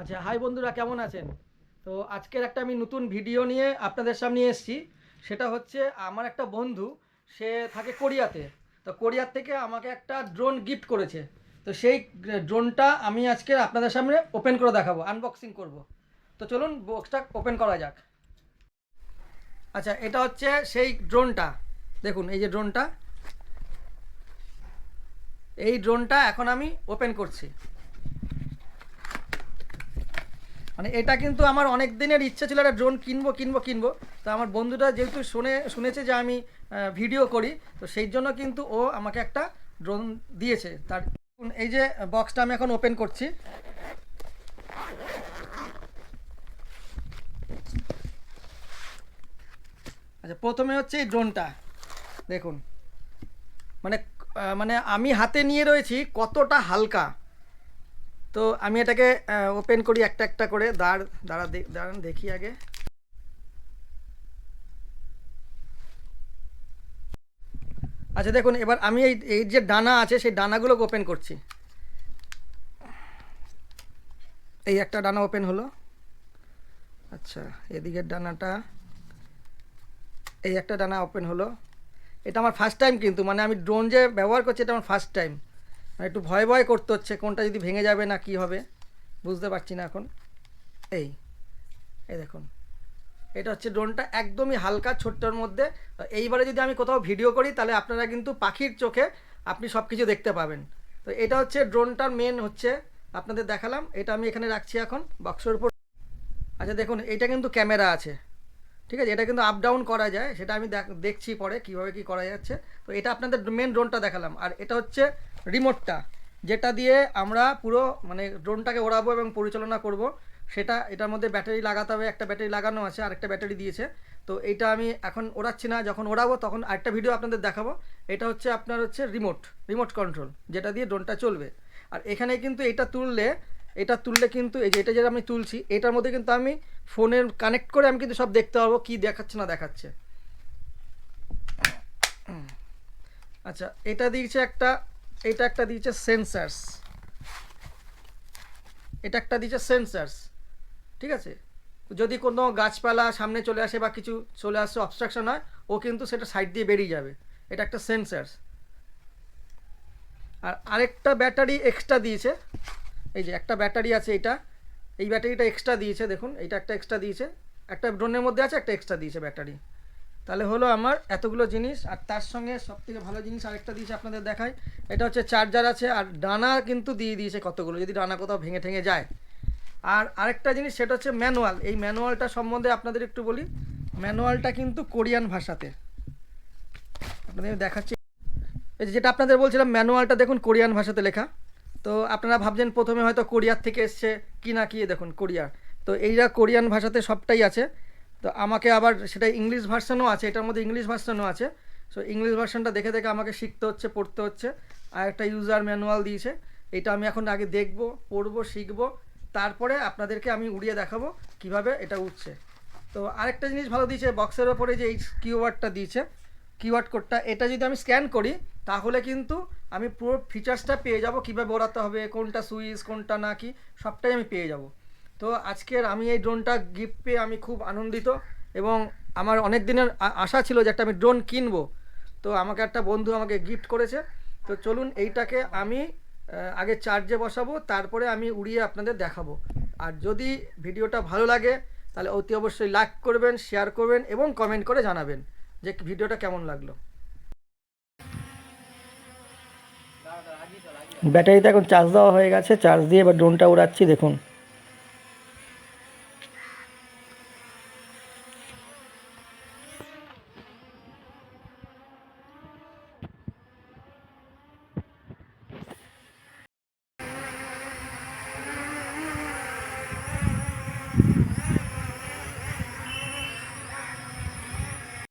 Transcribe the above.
আচ্ছা হাই বন্ধুরা, কেমন আছেন? তো আজকের একটা আমি নতুন ভিডিও নিয়ে আপনাদের সামনে এসেছি। সেটা হচ্ছে আমার একটা বন্ধু, সে থাকে কোরিয়াতে। তো কোরিয়ার থেকে আমাকে একটা ড্রোন গিফট করেছে। তো সেই ড্রোনটা আমি আজকে আপনাদের সামনে ওপেন করে দেখাবো আনবক্সিং করব। তো চলুন বক্সটা ওপেন করা যাক। আচ্ছা এটা হচ্ছে সেই ড্রোনটা দেখুন, এই যে ড্রোনটা এই ড্রোনটা এখন আমি ওপেন করছি। মানে এটা কিন্তু আমার অনেক দিনের ইচ্ছা ছিল একটা ড্রোন কিনবো কিনবো কিনবো। তো আমার বন্ধুটা যেহেতু শুনে, শুনেছে যে আমি ভিডিও করি, তো সেই জন্য কিন্তু ও আমাকে একটা ড্রোন দিয়েছে। তার এই যে বক্সটা আমি এখন ওপেন করছি। আচ্ছা প্রথমে হচ্ছে এই ড্রোনটা দেখুন। মানে মানে আমি হাতে নিয়ে রয়েছি কতটা হালকা। তো আমি এটাকে ওপেন করি একটা একটা করে। দাঁড়, দাঁড়া দাঁড়ান, দেখি আগে। আচ্ছা দেখুন, এবার আমি এই এই যে ডানা আছে, সেই ডানাগুলোকে ওপেন করছি। এই একটা ডানা ওপেন হলো। আচ্ছা এদিকের ডানাটা, এই একটা ডানা ওপেন হলো। এটা আমার ফার্স্ট টাইম কিন্তু মানে আমি ড্রোন যে ব্যবহার করছি, এটা আমার ফার্স্ট টাইম মানে একটু ভয় ভয় করতে হচ্ছে, কোনটা যদি ভেঙে যাবে না কি হবে? বুঝতে পারছি না এখন। এই এই দেখুন। এটা হচ্ছে ড্রোনটা একদমই হালকা ছোট্টর মধ্যে। এইবারে যদি আমি কোথাও ভিডিও করি, তাহলে আপনারা কিন্তু পাখির চোখে আপনি সব কিছু দেখতে পাবেন। তো এটা হচ্ছে ড্রোনটার মেন হচ্ছে, আপনাদের দেখালাম। এটা আমি এখানে রাখছি এখন বক্সের উপর। আচ্ছা দেখুন এটা কিন্তু ক্যামেরা আছে। ঠিক আছে? এটা কিন্তু আপ ডাউন করা যায়, সেটা আমি দেখ- দেখছি পরে কীভাবে কি করা যাচ্ছে। তো এটা আপনাদের মেন ড্রোনটা দেখালাম। আর এটা হচ্ছে রিমোটটা যেটা দিয়ে আমরা পুরো মানে ড্রোনটাকে ওড়াবো এবং পরিচালনা করব। সেটা, এটার মধ্যে ব্যাটারি লাগাতে হবে, একটা ব্যাটারি লাগানো আছে আর একটা ব্যাটারি দিয়েছে। তো এটা আমি এখন ওড়াচ্ছি না, যখন ওড়াবো তখন আরেকটা ভিডিও আপনাদের দেখাবো। এটা হচ্ছে আপনার হচ্ছে রিমোট রিমোট কন্ট্রোল যেটা দিয়ে ড্রোনটা চলবে। আর এখানে কিন্তু এটা তুললে এটা তুললে কিন্তু এই যে, এটা যেটা আমি তুলছি, এটার মধ্যে কিন্তু আমি ফোনের কানেক্ট করে আমি কিন্তু সব দেখতে পারব, কি দেখাচ্ছে না দেখাচ্ছে। আচ্ছা এটা দিয়েছে একটা, এটা একটা দিয়েছে সেন্সার্স এটা একটা দিয়েছে সেন্সার্স ঠিক আছে? যদি কোনো গাছপালা সামনে চলে আসে বা কিছু চলে আসে অবস্ট্রাকশন হয়, ও কিন্তু সেটা সাইড দিয়ে বেরিয়ে যাবে। এটা একটা সেন্সার্স আর আরেকটা ব্যাটারি এক্সট্রা দিয়েছে। এই যে একটা ব্যাটারি আছে এটা। এই ব্যাটারিটা এক্সট্রা দিয়েছে, দেখুন, এইটা একটা এক্সট্রা দিয়েছে। একটা ড্রোনের মধ্যে আছে, একটা এক্সট্রা দিয়েছে ব্যাটারি। তাহলে হলো আমার এতগুলো জিনিস, আর তার সঙ্গে সব থেকে ভালো জিনিস আরেকটা দিয়েছে আপনাদের দেখায় এটা হচ্ছে চার্জার আছে, আর ডানা কিন্তু দিয়ে দিয়েছে কতগুলো, যদি ডানা কোথাও ভেঙে ঠেঙে যায়। আর আরেকটা জিনিস, সেটা হচ্ছে ম্যানুয়াল এই ম্যানুয়ালটা সম্বন্ধে আপনাদের একটু বলি। ম্যানুয়ালটা কিন্তু কোরিয়ান ভাষাতে। আপনাদের দেখাচ্ছি। এই যেটা আপনাদের বলছিলাম ম্যানুয়ালটা দেখুন কোরিয়ান ভাষাতে লেখা। তো আপনারা ভাবছেন প্রথমে হয়তো কোরিয়ার থেকে এসছে কি না কি, দেখুন কোরিয়ার তো এইটা কোরিয়ান ভাষাতে সবটাই আছে। তো আমাকে আবার সেটা ইংলিশ ভার্সানও আছে, এটার মধ্যে ইংলিশ ভার্সানও আছে। সো ইংলিশ ভার্সানটা দেখে দেখে আমাকে শিখতে হচ্ছে, পড়তে হচ্ছে। আর একটা ইউজার ম্যানুয়াল দিয়েছে, এটা আমি এখন আগে দেখব, পড়ব, শিখব। তারপরে আপনাদেরকে আমি উড়িয়ে দেখাবো কীভাবে এটা উঠছে। তো আরেকটা জিনিস ভালো দিয়েছে বক্সের ওপরে যে এই কিওয়ার্ডটা দিয়েছে কিওয়ার্ড কোডটা এটা যদি আমি স্ক্যান করি, তাহলে কিন্তু আমি পুরো ফিচার্সটা পেয়ে যাব, কীভাবে ওড়াতে হবে, কোনটা সুইচ, কোনটা না কি, সবটাই আমি পেয়ে যাব। তো আজকের আমি এই ড্রোনটা গিফট পেয়ে আমি খুব আনন্দিত এবং আমার অনেক দিনের আশা ছিল যে একটা আমি ড্রোন কিনবো। তো আমাকে একটা বন্ধু আমাকে গিফট করেছে। তো চলুন এইটাকে আমি আগে চার্জে বসাবো, তারপরে আমি উড়িয়ে আপনাদের দেখাবো। আর যদি ভিডিওটা ভালো লাগে, তাহলে অতি অবশ্যই লাইক করবেন শেয়ার করবেন এবং কমেন্ট করে জানাবেন যে ভিডিওটা কেমন লাগল। ব্যাটারিতে এখন চার্জ দেওয়া হয়ে গেছে। চার্জ দিয়ে এবার ড্রোনটা উড়াচ্ছি দেখুন।